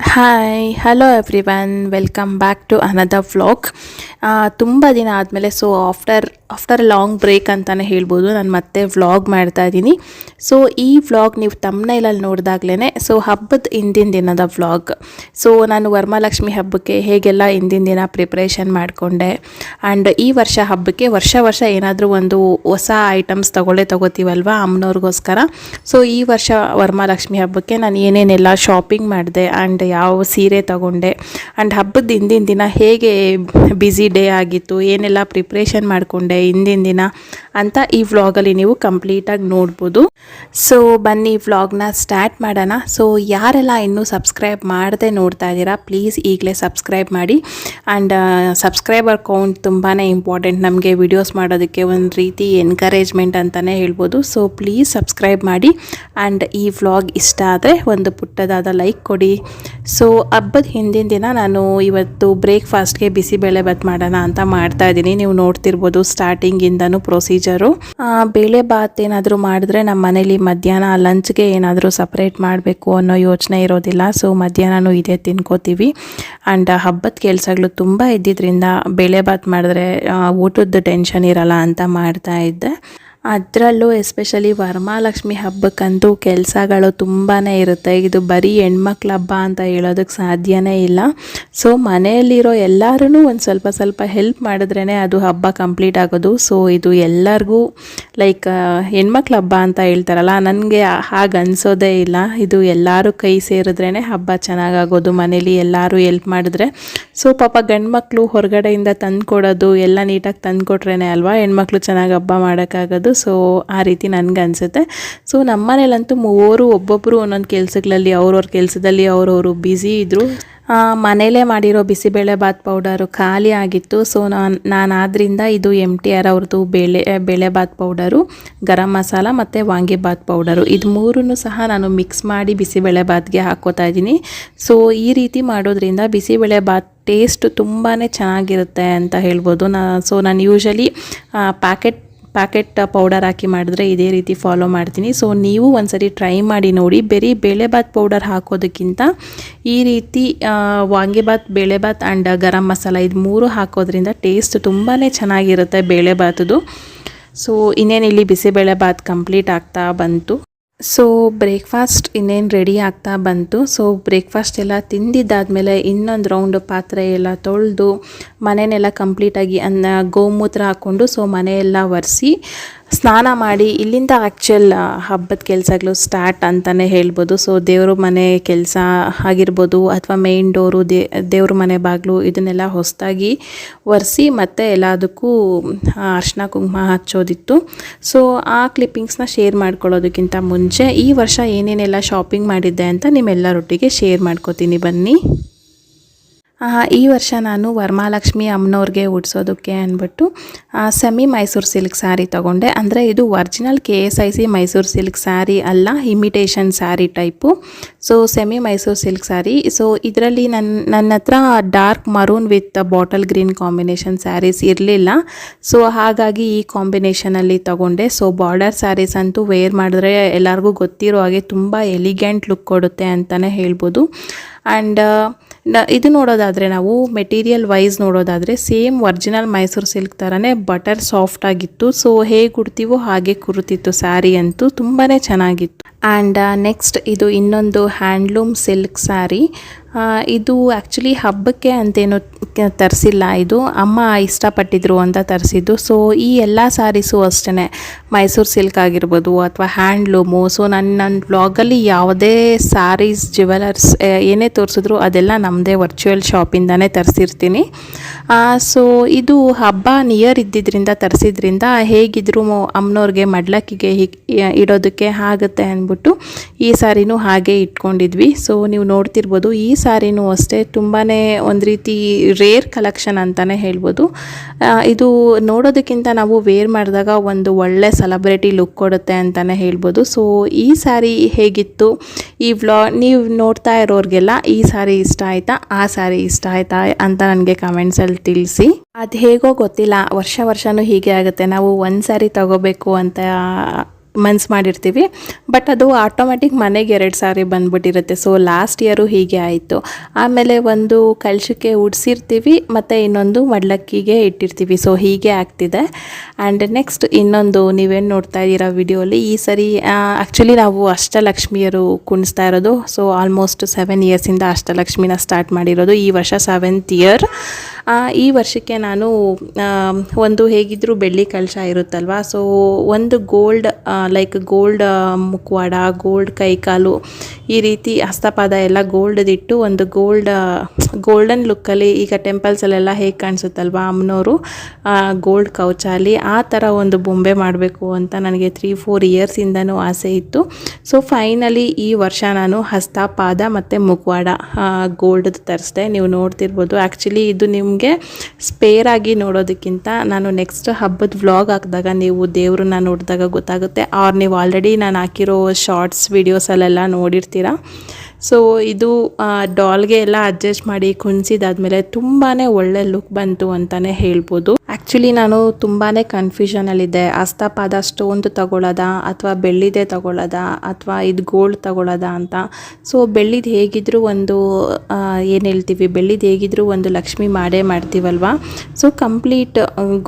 Hi hello everyone welcome back to another vlog ತುಂಬ ದಿನ ಆದಮೇಲೆ so after after long break ಅಂತಲೇ ಹೇಳ್ಬೋದು. ನಾನು ಮತ್ತೆ ವ್ಲಾಗ್ ಮಾಡ್ತಾ ಇದ್ದೀನಿ. ಸೊ ಈ ವ್ಲಾಗ್ ನೀವು ತಮ್ಮನೈಲಲ್ಲಿ ನೋಡಿದಾಗ್ಲೇ ಸೊ ಹಬ್ಬದ ಹಿಂದಿನ ದಿನದ ವ್ಲಾಗ್ ಸೊ ನಾನು ವರಮಹಾಲಕ್ಷ್ಮಿ ಹಬ್ಬಕ್ಕೆ ಹೇಗೆಲ್ಲ ಹಿಂದಿನ ದಿನ ಪ್ರಿಪ್ರೇಷನ್ ಮಾಡಿಕೊಂಡೆ ಆ್ಯಂಡ್ ಈ ವರ್ಷ ಹಬ್ಬಕ್ಕೆ ವರ್ಷ ವರ್ಷ ಏನಾದರೂ ಒಂದು ಹೊಸ ಐಟಮ್ಸ್ ತಗೊಳ್ಳೇ ತೊಗೋತೀವಲ್ವ ಅಮ್ಮನವ್ರಿಗೋಸ್ಕರ. ಸೊ ಈ ವರ್ಷ ವರ್ಮಾಲಕ್ಷ್ಮಿ ಹಬ್ಬಕ್ಕೆ ನಾನು ಏನೇನೆಲ್ಲ ಶಾಪಿಂಗ್ ಮಾಡಿದೆ ಆ್ಯಂಡ್ ಯಾವ ಸೀರೆ ತಗೊಂಡೆ ಆ್ಯಂಡ್ ಹಬ್ಬದ ಹಿಂದಿನ ದಿನ ಹೇಗೆ ಬ್ಯುಸಿ ಡೇ ಆಗಿತ್ತು, ಏನೆಲ್ಲ ಪ್ರಿಪ್ರೇಷನ್ ಮಾಡಿಕೊಂಡೆ ಹಿಂದಿನ ದಿನ ಅಂತ ಈ ವ್ಲಾಗಲ್ಲಿ ನೀವು ಕಂಪ್ಲೀಟಾಗಿ ನೋಡ್ಬೋದು. ಸೊ ಬನ್ನಿ, ವ್ಲಾಗ್ನ ಸ್ಟಾರ್ಟ್ ಮಾಡೋಣ. ಸೊ ಯಾರೆಲ್ಲ ಇನ್ನೂ ಸಬ್ಸ್ಕ್ರೈಬ್ ಮಾಡದೆ ನೋಡ್ತಾ ಇದ್ದೀರಾ ಪ್ಲೀಸ್ ಈಗಲೇ ಸಬ್ಸ್ಕ್ರೈಬ್ ಮಾಡಿ. ಆ್ಯಂಡ್ ಸಬ್ಸ್ಕ್ರೈಬರ್ ಕೌಂಟ್ ತುಂಬಾ ಇಂಪಾರ್ಟೆಂಟ್ ನಮಗೆ ವಿಡಿಯೋಸ್ ಮಾಡೋದಕ್ಕೆ ಒಂದು ರೀತಿ ಎನ್ಕರೇಜ್ಮೆಂಟ್ ಅಂತಲೇ ಹೇಳ್ಬೋದು. ಸೊ ಪ್ಲೀಸ್ ಸಬ್ಸ್ಕ್ರೈಬ್ ಮಾಡಿ. ಆ್ಯಂಡ್ ಈ ವ್ಲಾಗ್ ಇಷ್ಟ ಆದರೆ ಒಂದು ಪುಟ್ಟದಾದ ಲೈಕ್ ಕೊಡಿ. ಸೊ ಹಬ್ಬದ ಹಿಂದಿನ ದಿನ ನಾನು ಇವತ್ತು ಬ್ರೇಕ್ಫಾಸ್ಟ್ಗೆ ಬಿಸಿಬೇಳೆ ಬಾತ್ ಮಾಡೋಣ ಅಂತ ಮಾಡ್ತಾ ಇದ್ದೀನಿ. ನೀವು ನೋಡ್ತಿರ್ಬೋದು ಸ್ಟಾರ್ಟಿಂಗಿಂದನೂ ಪ್ರೊಸೀಜರು ಬೇಳೆ ಬಾತ್ ಏನಾದರೂ ಮಾಡಿದ್ರೆ ನಮ್ಮ ಮನೇಲಿ ಮಧ್ಯಾಹ್ನ ಲಂಚ್ಗೆ ಏನಾದರೂ ಸಪ್ರೇಟ್ ಮಾಡಬೇಕು ಅನ್ನೋ ಯೋಚನೆ ಇರೋದಿಲ್ಲ. ಸೊ ಮಧ್ಯಾಹ್ನನೂ ಇದೇ ತಿನ್ಕೋತೀವಿ. ಆ್ಯಂಡ್ ಹಬ್ಬದ ಕೆಲಸಗಳು ತುಂಬ ಇದ್ದಿದ್ದರಿಂದ ಬೇಳೆ ಬಾತ್ ಮಾಡಿದ್ರೆ ಊಟದ ಟೆನ್ಷನ್ ಇರಲ್ಲ ಅಂತ ಮಾಡ್ತಾ ಇದ್ದೆ. ಅದರಲ್ಲೂ ಎಸ್ಪೆಷಲಿ ವರಮಹಾಲಕ್ಷ್ಮಿ ಹಬ್ಬಕ್ಕಂತೂ ಕೆಲಸಗಳು ತುಂಬಾ ಇರುತ್ತೆ. ಇದು ಬರೀ ಹೆಣ್ಮಕ್ಳ ಹಬ್ಬ ಅಂತ ಹೇಳೋದಕ್ಕೆ ಸಾಧ್ಯವೇ ಇಲ್ಲ. ಸೊ ಮನೆಯಲ್ಲಿರೋ ಎಲ್ಲರೂ ಒಂದು ಸ್ವಲ್ಪ ಸ್ವಲ್ಪ ಹೆಲ್ಪ್ ಮಾಡಿದ್ರೇ ಅದು ಹಬ್ಬ ಕಂಪ್ಲೀಟ್ ಆಗೋದು. ಸೊ ಇದು ಎಲ್ಲರಿಗೂ ಲೈಕ್ ಹೆಣ್ಮಕ್ಳ ಹಬ್ಬ ಅಂತ ಹೇಳ್ತಾರಲ್ಲ, ನನಗೆ ಹಾಗೆ ಅನಿಸೋದೇ ಇಲ್ಲ. ಇದು ಎಲ್ಲರೂ ಕೈ ಸೇರಿದ್ರೇ ಹಬ್ಬ ಚೆನ್ನಾಗಾಗೋದು. ಮನೇಲಿ ಎಲ್ಲರೂ ಹೆಲ್ಪ್ ಮಾಡಿದ್ರೆ. ಸೊ ಪಾಪ ಗಂಡು ಮಕ್ಕಳು ಹೊರಗಡೆಯಿಂದ ತಂದು ಕೊಡೋದು ಎಲ್ಲ ನೀಟಾಗಿ ತಂದು ಕೊಟ್ರೇ ಅಲ್ವಾ? ಹೆಣ್ಮಕ್ಳು ಚೆನ್ನಾಗಿ ಹಬ್ಬ ಮಾಡೋಕ್ಕಾಗೋದು. ಸೊ ಆ ರೀತಿ ನನಗೆ ಅನಿಸುತ್ತೆ. ಸೊ ನಮ್ಮ ಮನೇಲಂತೂ ಮೂವರು ಒಬ್ಬೊಬ್ಬರು ಒಂದೊಂದು ಕೆಲಸಗಳಲ್ಲಿ, ಅವ್ರವ್ರ ಕೆಲಸದಲ್ಲಿ ಅವ್ರವರು ಬ್ಯುಸಿ ಇದ್ದರು ಮನೇಲೇ ಮಾಡಿರೋ ಬಿಸಿಬೇಳೆ ಬಾತ್ ಪೌಡರು ಖಾಲಿ ಆಗಿತ್ತು. ಸೊ ನಾನು ನಾನು ಆದ್ದರಿಂದ ಇದು ಎಂ ಟಿ ಆರ್ ಅವ್ರದ್ದು ಬೇಳೆ ಬೇಳೆ ಬಾತ್ ಪೌಡರು ಗರಂ ಮಸಾಲ ಮತ್ತು ವಾಂಗಿಬಾತ್ ಪೌಡರು ಇದು ಮೂರನ್ನು ಸಹ ನಾನು ಮಿಕ್ಸ್ ಮಾಡಿ ಬಿಸಿಬೇಳೆ ಬಾತ್ಗೆ ಹಾಕ್ಕೋತಾ ಇದ್ದೀನಿ. ಸೊ ಈ ರೀತಿ ಮಾಡೋದ್ರಿಂದ ಬಿಸಿಬೇಳೆ ಬಾತ್ ಟೇಸ್ಟ್ ತುಂಬಾ ಚೆನ್ನಾಗಿರುತ್ತೆ ಅಂತ ಹೇಳ್ಬೋದು. ನಾ ಸೊ ನಾನು ಯೂಶಲಿ ಪ್ಯಾಕೆಟ್ ಪ್ಯಾಕೆಟ್ ಪೌಡರ್ ಹಾಕಿ ಮಾಡಿದ್ರೆ ಇದೇ ರೀತಿ ಫಾಲೋ ಮಾಡ್ತೀನಿ. ಸೊ ನೀವು ಒಂದ್ಸರಿ ಟ್ರೈ ಮಾಡಿ ನೋಡಿ. ಬರೀ ಬೇಳೆಬಾತ್ ಪೌಡರ್ ಹಾಕೋದಕ್ಕಿಂತ ಈ ರೀತಿ ವಾಂಗಿಬಾತ್ ಬೇಳೆಬಾತ್ ಆ್ಯಂಡ್ ಗರಂ ಮಸಾಲ ಇದು ಮೂರು ಹಾಕೋದ್ರಿಂದ ಟೇಸ್ಟ್ ತುಂಬಾ ಚೆನ್ನಾಗಿರುತ್ತೆ ಬೇಳೆಬಾತದು ಸೊ ಇನ್ನೇನು ಇಲ್ಲಿ ಬಿಸಿಬೇಳೆ ಬಾತ್ ಕಂಪ್ಲೀಟ್ ಆಗ್ತಾ ಬಂತು. ಸೊ ಬ್ರೇಕ್ಫಾಸ್ಟ್ ಇನ್ನೇನು ರೆಡಿ ಆಗ್ತಾ ಬಂತು. ಸೊ ಬ್ರೇಕ್ಫಾಸ್ಟ್ ಎಲ್ಲ ತಿಂದಿದ್ದಾದಮೇಲೆ ಇನ್ನೊಂದು ರೌಂಡ್ ಪಾತ್ರೆ ಎಲ್ಲ ತೊಳೆದು ಮನೆಯನ್ನೆಲ್ಲ ಕಂಪ್ಲೀಟಾಗಿ ಅನ್ನ ಗೋಮೂತ್ರ ಹಾಕ್ಕೊಂಡು ಸೊ ಮನೆಯೆಲ್ಲ ಒರೆಸಿ ಸ್ನಾನ ಮಾಡಿ ಇಲ್ಲಿಂದ ಆ್ಯಕ್ಚುಯಲ್ ಹಬ್ಬದ ಕೆಲಸಗಳು ಸ್ಟಾರ್ಟ್ ಅಂತಲೇ ಹೇಳ್ಬೋದು. ಸೊ ದೇವ್ರ ಮನೆ ಕೆಲಸ ಆಗಿರ್ಬೋದು ಅಥವಾ ಮೇನ್ ಡೋರು ದೇ, ದೇವ್ರ ಮನೆ ಬಾಗಿಲು ಇದನ್ನೆಲ್ಲ ಹೊಸದಾಗಿ ಒರೆಸಿ ಮತ್ತು ಎಲ್ಲದಕ್ಕೂ ಅರ್ಶಿನ ಕುಂಕುಮ ಹಚ್ಚೋದಿತ್ತು. ಸೊ ಆ ಕ್ಲಿಪ್ಪಿಂಗ್ಸ್ನ ಶೇರ್ ಮಾಡ್ಕೊಳ್ಳೋದಕ್ಕಿಂತ ಮುಂಚೆ ಈ ವರ್ಷ ಏನೇನೆಲ್ಲ ಶಾಪಿಂಗ್ ಮಾಡಿದ್ದೆ ಅಂತ ನಿಮ್ಮೆಲ್ಲರೊಟ್ಟಿಗೆ ಶೇರ್ ಮಾಡ್ಕೋತೀನಿ. ಬನ್ನಿ. ಈ ವರ್ಷ ನಾನು ವರಮಹಾಲಕ್ಷ್ಮಿ ಅಮ್ಮನವ್ರಿಗೆ ಉಡ್ಸೋದಕ್ಕೆ ಅಂದ್ಬಿಟ್ಟು ಸೆಮಿ ಮೈಸೂರು ಸಿಲ್ಕ್ ಸ್ಯಾರಿ ತೊಗೊಂಡೆ. ಅಂದರೆ ಇದು original K S I C Mysore silk sari ಅಲ್ಲ, imitation sari type. So semi Mysore silk sari. So ಇದರಲ್ಲಿ ನನ್ನ ನನ್ನ ಹತ್ರ dark maroon with bottle green combination saris ಇರಲಿಲ್ಲ. ಸೊ ಹಾಗಾಗಿ ಈ ಕಾಂಬಿನೇಷನಲ್ಲಿ ತೊಗೊಂಡೆ. ಸೊ ಬಾರ್ಡರ್ ಸ್ಯಾರೀಸ್ ಅಂತೂ ವೇರ್ ಮಾಡಿದ್ರೆ ಎಲ್ಲರಿಗೂ ಗೊತ್ತಿರೋ ಹಾಗೆ ತುಂಬ ಎಲಿಗೆಂಟ್ ಲುಕ್ ಕೊಡುತ್ತೆ ಅಂತಲೇ ಹೇಳ್ಬೋದು. ಆ್ಯಂಡ್ ಇದು ನೋಡೋದಾದರೆ ನಾವು ಮೆಟೀರಿಯಲ್ ವೈಸ್ ನೋಡೋದಾದರೆ ಸೇಮ್ ಒರಿಜಿನಲ್ ಮೈಸೂರು ಸಿಲ್ಕ್ ಥರನೇ ಬಟರ್ ಸಾಫ್ಟ್ ಆಗಿತ್ತು. ಸೊ ಹೇಗೆ ಉಡ್ತೀವೋ ಹಾಗೆ ಕುರುತಿತ್ತು ಸ್ಯಾರಿ ಅಂತೂ ತುಂಬಾ ಚೆನ್ನಾಗಿತ್ತು. ಆ್ಯಂಡ್ ನೆಕ್ಸ್ಟ್ ಇದು ಇನ್ನೊಂದು ಹ್ಯಾಂಡ್ಲೂಮ್ ಸಿಲ್ಕ್ ಸ್ಯಾರಿ ಇದು ಆ್ಯಕ್ಚುಲಿ ಹಬ್ಬಕ್ಕೆ ಅಂತೇನು ತರಿಸಿಲ್ಲ ಇದು. ಅಮ್ಮ ಇಷ್ಟಪಟ್ಟಿದ್ರು ಅಂತ ತರಿಸಿದ್ದು. ಸೊ ಈ ಎಲ್ಲ ಸ್ಯಾರೀಸು ಅಷ್ಟೇ ಮೈಸೂರು ಸಿಲ್ಕ್ ಆಗಿರ್ಬೋದು ಅಥವಾ ಹ್ಯಾಂಡ್ಲೂಮು ಸೊ ನನ್ನ ನನ್ನ ಬ್ಲಾಗಲ್ಲಿ ಯಾವುದೇ ಸ್ಯಾರೀಸ್ ಜ್ಯುವೆಲರ್ಸ್ ಏನೇ ತೋರಿಸಿದ್ರು ಅದೆಲ್ಲ ನಮ್ಮದೇ ವರ್ಚುವಲ್ ಶಾಪಿಂದನೇ ತರಿಸಿರ್ತೀನಿ. ಸೊ ಇದು ಹಬ್ಬ ನಿಯರ್ ಇದ್ದಿದ್ದರಿಂದ ತರಿಸಿದ್ರಿಂದ ಹೇಗಿದ್ರು ಅಮ್ಮನವ್ರಿಗೆ ಮಡ್ಲಕ್ಕಿಗೆ ಹೀಗೆ ಇಡೋದಕ್ಕೆ ಆಗುತ್ತೆ ಅಂದ್ಬಿಟ್ಟು ಈ ಸಾರಿನೂ ಹಾಗೆ ಇಟ್ಕೊಂಡಿದ್ವಿ. ಸೊ ನೀವು ನೋಡ್ತಿರ್ಬೋದು ಈ ಸಾರಿನೂ ಅಷ್ಟೇ ತುಂಬಾ ಒಂದು ರೀತಿ ರೇರ್ ಕಲೆಕ್ಷನ್ ಅಂತಲೇ ಹೇಳ್ಬೋದು. ಇದು ನೋಡೋದಕ್ಕಿಂತ ನಾವು ವೇರ್ ಮಾಡಿದಾಗ ಒಂದು ಒಳ್ಳೆ ಸೆಲೆಬ್ರಿಟಿ ಲುಕ್ ಕೊಡುತ್ತೆ ಅಂತಲೇ ಹೇಳ್ಬೋದು. ಸೊ ಈ ಸಾರಿ ಹೇಗಿತ್ತು? ಈ ವ್ಲಾ ನೀವು ನೋಡ್ತಾ ಇರೋರಿಗೆಲ್ಲ ಈ ಸಾರಿ ಇಷ್ಟ ಆಯಿತಾ? ಆ ಸಾರಿ ಇಷ್ಟ ಆಯಿತಾ ಅಂತ ನನಗೆ ಕಮೆಂಟ್ಸಲ್ಲಿ ತಿಳಿಸಿ. ಅದು ಹೇಗೋ ಗೊತ್ತಿಲ್ಲ. ವರ್ಷ ವರ್ಷವೂ ಹೀಗೆ ಆಗುತ್ತೆ. ನಾವು ಒಂದು ಸಾರಿ ತಗೋಬೇಕು ಅಂತ ಮನ್ಸು ಮಾಡಿರ್ತೀವಿ. ಬಟ್ ಅದು ಆಟೋಮೆಟಿಕ್ ಮನೆಗೆ ಎರಡು ಸಾರಿ ಬಂದ್ಬಿಟ್ಟಿರುತ್ತೆ. ಸೊ ಲಾಸ್ಟ್ ಇಯರು ಹೀಗೆ ಆಯಿತು. ಆಮೇಲೆ ಒಂದು ಕಳಶಕ್ಕೆ ಉಡ್ಸಿರ್ತೀವಿ, ಮತ್ತು ಇನ್ನೊಂದು ಮಡ್ಲಕ್ಕಿಗೆ ಇಟ್ಟಿರ್ತೀವಿ. ಸೊ ಹೀಗೆ ಆಗ್ತಿದೆ. ಆ್ಯಂಡ್ ನೆಕ್ಸ್ಟ್ ಇನ್ನೊಂದು ನೀವೇನು ನೋಡ್ತಾ ಇದ್ದೀರಾ ವಿಡಿಯೋಲಿ, ಈ ಸರಿ ಆ್ಯಕ್ಚುಲಿ ನಾವು ಅಷ್ಟಲಕ್ಷ್ಮಿಯರು ಕುಣಿಸ್ತಾ ಇರೋದು. ಸೊ ಆಲ್ಮೋಸ್ಟ್ ಸೆವೆನ್ ಇಯರ್ಸಿಂದ ಅಷ್ಟಲಕ್ಷ್ಮಿನ ಸ್ಟಾರ್ಟ್ ಮಾಡಿರೋದು ಈ ವರ್ಷ ಸೆವೆಂತ್ ಇಯರ್ ಈ ವರ್ಷಕ್ಕೆ ನಾನು ಒಂದು ಹೇಗಿದ್ದರೂ ಬೆಳ್ಳಿ ಕಲಶ ಇರುತ್ತಲ್ವ? ಸೊ ಒಂದು ಗೋಲ್ಡ್ ಲೈಕ್ ಗೋಲ್ಡ್ ಮುಖವಾಡ ಗೋಲ್ಡ್ ಕೈಕಾಲು ಈ ರೀತಿ ಹಸ್ತಪಾದ ಎಲ್ಲ ಗೋಲ್ಡ್ದಿಟ್ಟು ಒಂದು ಗೋಲ್ಡ್ ಗೋಲ್ಡನ್ ಲುಕ್ಕಲ್ಲಿ ಈಗ ಟೆಂಪಲ್ಸಲ್ಲೆಲ್ಲ ಹೇಗೆ ಕಾಣಿಸುತ್ತಲ್ವ ಅಮ್ಮನವರು ಗೋಲ್ಡ್ ಕೌಚಾಲಿ, ಆ ಥರ ಒಂದು ಬೊಂಬೆ ಮಾಡಬೇಕು ಅಂತ ನನಗೆ ತ್ರೀ ಫೋರ್ ಇಯರ್ಸಿಂದನೂ ಆಸೆ ಇತ್ತು. ಸೊ ಫೈನಲಿ ಈ ವರ್ಷ ನಾನು ಹಸ್ತಪಾದ ಮತ್ತು ಮುಖವಾಡ ಗೋಲ್ಡ್ ತರಿಸ್ದೆ. ನೀವು ನೋಡ್ತಿರ್ಬೋದು. ಆ್ಯಕ್ಚುಲಿ ಇದು ನಿಮಗೆ ಸ್ಪೇರ್ ಆಗಿ ನೋಡೋದಕ್ಕಿಂತ ನಾನು ನೆಕ್ಸ್ಟ್ ಹಬ್ಬದ ವ್ಲಾಗ್ ಹಾಕಿದಾಗ ನೀವು ದೇವ್ರನ್ನ ನೋಡಿದಾಗ ಗೊತ್ತಾಗುತ್ತೆ. ಆರ್ ನೀವು ಆಲ್ರೆಡಿ ನಾನು ಹಾಕಿರೋ ಶಾರ್ಟ್ಸ್ ವೀಡಿಯೋಸಲ್ಲೆಲ್ಲ ನೋಡಿರ್ತೀರ. ಸೊ ಇದು ಡಾಲ್ಗೆ ಎಲ್ಲ ಅಡ್ಜಸ್ಟ್ ಮಾಡಿ ಕುಣಿಸಿದಾದ್ಮೇಲೆ ತುಂಬಾ ಒಳ್ಳೆ ಲುಕ್ ಬಂತು ಅಂತಲೇ ಹೇಳ್ಬೋದು. ಆ್ಯಕ್ಚುಲಿ ನಾನು ತುಂಬಾ ಕನ್ಫ್ಯೂಷನಲ್ಲಿದ್ದೆ ಅಸ್ತಪಾದ ಸ್ಟೋನ್ದು ತಗೊಳ್ಳೋದ ಅಥವಾ ಬೆಳ್ಳಿದೆ ತಗೊಳ್ಳೋದ ಅಥವಾ ಇದು ಗೋಲ್ಡ್ ತಗೊಳ್ಳೋದ ಅಂತ. ಸೊ ಬೆಳ್ಳಿದು ಹೇಗಿದ್ದರೂ ಒಂದು ಏನು ಹೇಳ್ತೀವಿ? ಬೆಳ್ಳಿದು ಹೇಗಿದ್ದರೂ ಒಂದು ಲಕ್ಷ್ಮಿ ಮಾಡೇ ಮಾಡ್ತೀವಲ್ವಾ? ಸೊ ಕಂಪ್ಲೀಟ್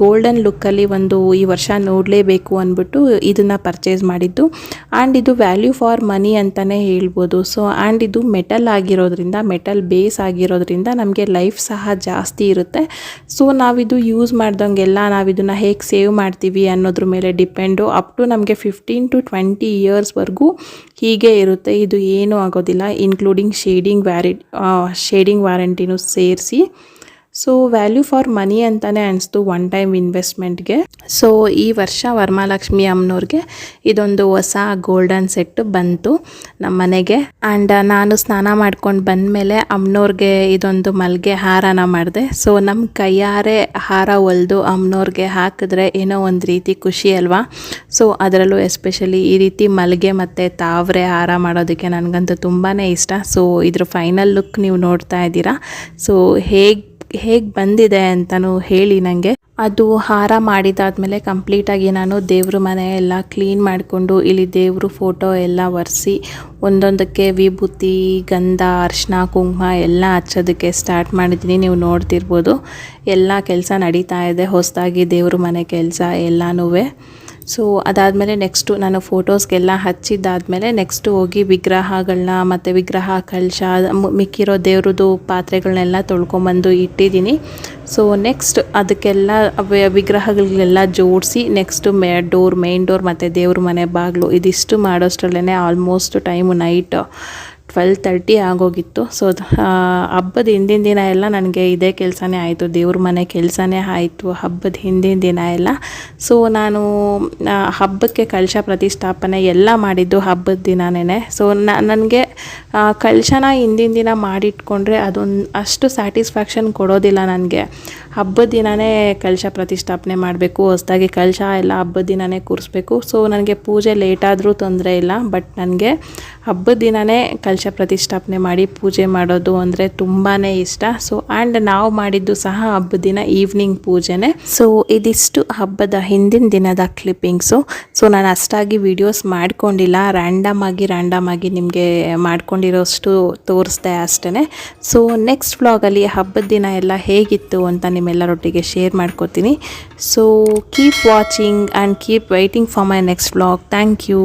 ಗೋಲ್ಡನ್ ಲುಕ್ಕಲ್ಲಿ ಒಂದು ಈ ವರ್ಷ ನೋಡಲೇಬೇಕು ಅಂದ್ಬಿಟ್ಟು ಇದನ್ನು ಪರ್ಚೇಸ್ ಮಾಡಿದ್ದು. ಆ್ಯಂಡ್ ಇದು ವ್ಯಾಲ್ಯೂ ಫಾರ್ ಮನಿ ಅಂತಲೇ ಹೇಳ್ಬೋದು. ಸೊ ಆ್ಯಂಡ್ ಇದು ಮೆಟಲ್ ಆಗಿರೋದ್ರಿಂದ, ಮೆಟಲ್ ಬೇಸ್ ಆಗಿರೋದ್ರಿಂದ ನಮಗೆ ಲೈಫ್ ಸಹ ಜಾಸ್ತಿ ಇರುತ್ತೆ. ಸೊ ನಾವಿದು ಯೂಸ್ ಮಾಡ್ದಂಗೆಲ್ಲ ನಾವು ಇದನ್ನು ಹೇಗೆ ಸೇವ್ ಮಾಡ್ತೀವಿ ಅನ್ನೋದ್ರ ಮೇಲೆ ಡಿಪೆಂಡು. ಅಪ್ ಟು ನಮಗೆ ಫಿಫ್ಟೀನ್ ಟು ಟ್ವೆಂಟಿ ಇಯರ್ಸ್ವರೆಗೂ ಹೀಗೆ ಇರುತ್ತೆ. ಇದು ಏನೂ ಆಗೋದಿಲ್ಲ ಇನ್ಕ್ಲೂಡಿಂಗ್ ಶೇಡಿಂಗ್ ವ್ಯಾರಿ ಶೇಡಿಂಗ್ ವ್ಯಾರಂಟಿನೂ ಸೇರಿಸಿ. ಸೊ ವ್ಯಾಲ್ಯೂ ಫಾರ್ ಮನಿ ಅಂತಲೇ ಅನಿಸ್ತು ಒನ್ ಟೈಮ್ ಇನ್ವೆಸ್ಟ್ಮೆಂಟ್ಗೆ ಸೊ ಈ ವರ್ಷ ವರಮಹಾಲಕ್ಷ್ಮಿ ಅಮ್ಮನವ್ರಿಗೆ ಇದೊಂದು ಹೊಸ ಗೋಲ್ಡನ್ ಸೆಟ್ ಬಂತು ನಮ್ಮ ಮನೆಗೆ. ಆ್ಯಂಡ್ ನಾನು ಸ್ನಾನ ಮಾಡ್ಕೊಂಡು ಬಂದಮೇಲೆ ಅಮ್ಮನವ್ರಿಗೆ ಇದೊಂದು ಮಲ್ಗೆ ಹಾರನ ಮಾಡಿದೆ. ಸೊ ನಮ್ಮ ಕೈಯಾರೆ ಹಾರ ಹೊಲ್ದು ಅಮ್ಮನವ್ರಿಗೆ ಹಾಕಿದ್ರೆ ಏನೋ ಒಂದು ರೀತಿ ಖುಷಿ ಅಲ್ವಾ? ಸೊ ಅದರಲ್ಲೂ ಎಸ್ಪೆಷಲಿ ಈ ರೀತಿ ಮಲ್ಗೆ ಮತ್ತು ತಾವ್ರೆ ಹಾರ ಮಾಡೋದಕ್ಕೆ ನನಗಂತೂ ತುಂಬಾ ಇಷ್ಟ. ಸೊ ಇದ್ರ ಫೈನಲ್ ಲುಕ್ ನೀವು ನೋಡ್ತಾ ಇದ್ದೀರಾ. ಸೊ ಹೇಗೆ ಹೇಗೆ ಬಂದಿದೆ ಅಂತಲೂ ಹೇಳಿ ನನಗೆ ಅದು ಹಾರ ಮಾಡಿದಾದ್ಮೇಲೆ ಕಂಪ್ಲೀಟಾಗಿ ನಾನು ದೇವ್ರ ಮನೆ ಎಲ್ಲ ಕ್ಲೀನ್ ಮಾಡಿಕೊಂಡು ಇಲ್ಲಿ ದೇವ್ರ ಫೋಟೋ ಎಲ್ಲ ಒರೆಸಿ ಒಂದೊಂದಕ್ಕೆ ವಿಭೂತಿ, ಗಂಧ ಅರ್ಶಿನ ಕುಂಕುಮ ಎಲ್ಲ ಹಚ್ಚೋದಕ್ಕೆ ಸ್ಟಾರ್ಟ್ ಮಾಡಿದ್ದೀನಿ. ನೀವು ನೋಡ್ತಿರ್ಬೋದು. ಎಲ್ಲ ಕೆಲಸ ನಡೀತಾ ಇದೆ. ಹೊಸದಾಗಿ ದೇವ್ರ ಮನೆ ಕೆಲಸ ಎಲ್ಲನೂ ಸೊ ಅದಾದಮೇಲೆ ನೆಕ್ಸ್ಟು ನಾನು ಫೋಟೋಸ್ಗೆಲ್ಲ ಹಚ್ಚಿದ್ದಾದಮೇಲೆ ನೆಕ್ಸ್ಟು ಹೋಗಿ ವಿಗ್ರಹಗಳನ್ನ ಮತ್ತು ವಿಗ್ರಹ ಕಳಶ ಮಿಕ್ಕಿರೋ ದೇವ್ರದ್ದು ಪಾತ್ರೆಗಳನ್ನೆಲ್ಲ ತೊಳ್ಕೊಂಬಂದು ಇಟ್ಟಿದ್ದೀನಿ. ಸೊ ನೆಕ್ಸ್ಟ್ ಅದಕ್ಕೆಲ್ಲ ವಿಗ್ರಹಗಳಿಗೆಲ್ಲ ಜೋಡಿಸಿ ನೆಕ್ಸ್ಟು ಮೇ ಡೋರ್ ಮೇನ್ ಡೋರ್ ಮತ್ತು ದೇವ್ರ ಮನೆ ಬಾಗಿಲು ಇದಿಷ್ಟು ಮಾಡೋಷ್ಟರಲ್ಲೇ almost time night twelve thirty ಆಗೋಗಿತ್ತು. ಸೊ ಹಬ್ಬದ ಹಿಂದಿನ ದಿನ ಎಲ್ಲ ನನಗೆ ಇದೇ ಕೆಲಸನೇ ಆಯಿತು. ದೇವ್ರ ಮನೆ ಕೆಲಸನೇ ಆಯಿತು ಹಬ್ಬದ ಹಿಂದಿನ ದಿನ ಎಲ್ಲ. ಸೊ ನಾನು ಹಬ್ಬಕ್ಕೆ ಕಳಶ ಪ್ರತಿಷ್ಠಾಪನೆ ಎಲ್ಲ ಮಾಡಿದ್ದು ಹಬ್ಬದ ದಿನನೇ ಸೊ ನನಗೆ ಕಳಶನ ಹಿಂದಿನ ದಿನ ಮಾಡಿಟ್ಕೊಂಡ್ರೆ ಅದೊಂದು ಅಷ್ಟು ಸ್ಯಾಟಿಸ್ಫ್ಯಾಕ್ಷನ್ ಕೊಡೋದಿಲ್ಲ ನನಗೆ. ಹಬ್ಬದ ದಿನವೇ ಕಳಶ ಪ್ರತಿಷ್ಠಾಪನೆ ಮಾಡಬೇಕು, ಹೊಸದಾಗಿ ಕಳಶ ಎಲ್ಲ ಹಬ್ಬದ ದಿನನೇ ಕೂರಿಸ್ಬೇಕು. ಸೊ ನನಗೆ ಪೂಜೆ ಲೇಟಾದರೂ ತೊಂದರೆ ಇಲ್ಲ ಬಟ್ ನನಗೆ ಹಬ್ಬದ ದಿನವೇ ಕಲಶ ಪ್ರತಿಷ್ಠಾಪನೆ ಮಾಡಿ ಪೂಜೆ ಮಾಡೋದು ಅಂದರೆ ತುಂಬಾ ಇಷ್ಟ. ಸೊ ಆ್ಯಂಡ್ ನಾವು ಮಾಡಿದ್ದು ಸಹ ಹಬ್ಬದ ದಿನ ಈವ್ನಿಂಗ್ ಪೂಜೆನೆ. ಸೊ ಇದಿಷ್ಟು ಹಬ್ಬದ ಹಿಂದಿನ ದಿನದ ಕ್ಲಿಪ್ಪಿಂಗ್ಸು ಸೊ ನಾನು ಅಷ್ಟಾಗಿ ವಿಡಿಯೋಸ್ ಮಾಡ್ಕೊಂಡಿಲ್ಲ. ರ್ಯಾಂಡಮ್ ಆಗಿ ರ್ಯಾಂಡಮ್ ಆಗಿ ನಿಮಗೆ ಮಾಡ್ಕೊಂಡಿರೋಷ್ಟು ತೋರಿಸ್ದೆ ಅಷ್ಟೇ ಸೊ ನೆಕ್ಸ್ಟ್ ವ್ಲಾಗಲ್ಲಿ ಹಬ್ಬದ ದಿನ ಎಲ್ಲ ಹೇಗಿತ್ತು ಅಂತ ನಿಮ್ಮೆಲ್ಲರೊಟ್ಟಿಗೆ ಶೇರ್ ಮಾಡ್ಕೋತೀನಿ. So keep watching and keep waiting for my next vlog thank you